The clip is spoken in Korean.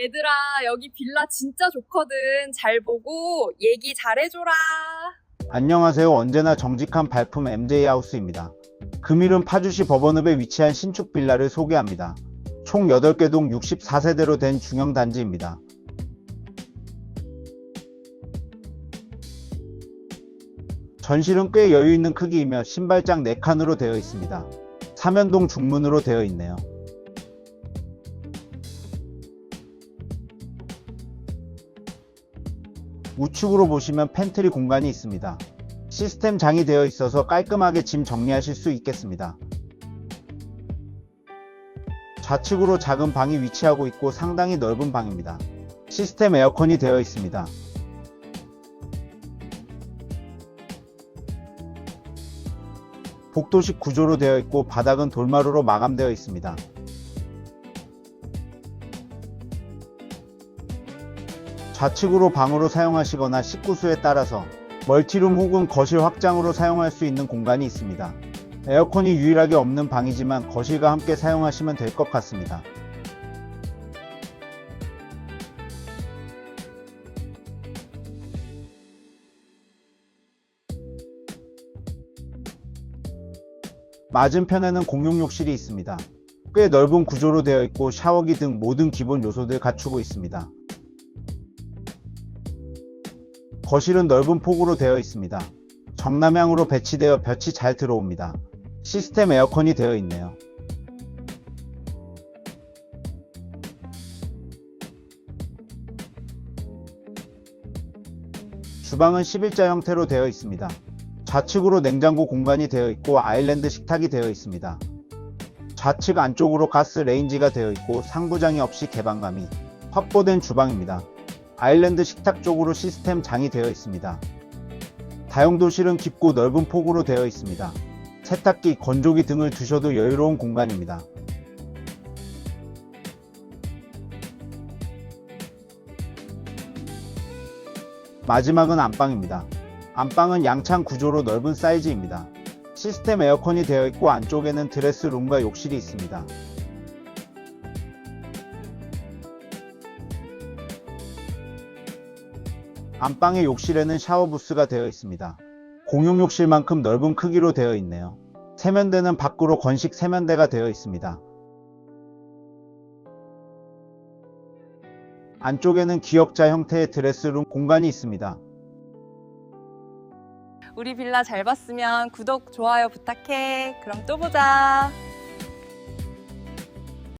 얘들아, 여기 빌라 진짜 좋거든. 잘 보고 얘기 잘해줘라. 안녕하세요. 언제나 정직한 발품 MJ 하우스입니다. 금일은 파주시 법원읍에 위치한 신축 빌라를 소개합니다. 총 8개 동 64세대로 된 중형 단지입니다. 전실은 꽤 여유 있는 크기이며 신발장 4칸으로 되어 있습니다. 사면동 중문으로 되어 있네요. 우측으로 보시면 팬트리 공간이 있습니다. 시스템 장이 되어 있어서 깔끔하게 짐 정리하실 수 있겠습니다. 좌측으로 작은 방이 위치하고 있고 상당히 넓은 방입니다. 시스템 에어컨이 되어 있습니다. 복도식 구조로 되어 있고 바닥은 돌마루로 마감되어 있습니다. 좌측으로 방으로 사용하시거나 식구수에 따라서 멀티룸 혹은 거실 확장으로 사용할 수 있는 공간이 있습니다. 에어컨이 유일하게 없는 방이지만 거실과 함께 사용하시면 될 것 같습니다. 맞은편에는 공용 욕실이 있습니다. 꽤 넓은 구조로 되어 있고 샤워기 등 모든 기본 요소들 갖추고 있습니다. 거실은 넓은 폭으로 되어 있습니다. 정남향으로 배치되어 볕이 잘 들어옵니다. 시스템 에어컨이 되어 있네요. 주방은 11자 형태로 되어 있습니다. 좌측으로 냉장고 공간이 되어 있고 아일랜드 식탁이 되어 있습니다. 좌측 안쪽으로 가스 레인지가 되어 있고 상부장이 없이 개방감이 확보된 주방입니다. 아일랜드 식탁 쪽으로 시스템 장이 되어 있습니다. 다용도실은 깊고 넓은 폭으로 되어 있습니다. 세탁기, 건조기 등을 두셔도 여유로운 공간입니다. 마지막은 안방입니다. 안방은 양창 구조로 넓은 사이즈입니다. 시스템 에어컨이 되어 있고 안쪽에는 드레스룸과 욕실이 있습니다. 안방의 욕실에는 샤워 부스가 되어 있습니다. 공용 욕실만큼 넓은 크기로 되어 있네요. 세면대는 밖으로 건식 세면대가 되어 있습니다. 안쪽에는 기역자 형태의 드레스룸 공간이 있습니다. 우리 빌라 잘 봤으면 구독, 좋아요 부탁해. 그럼 또 보자.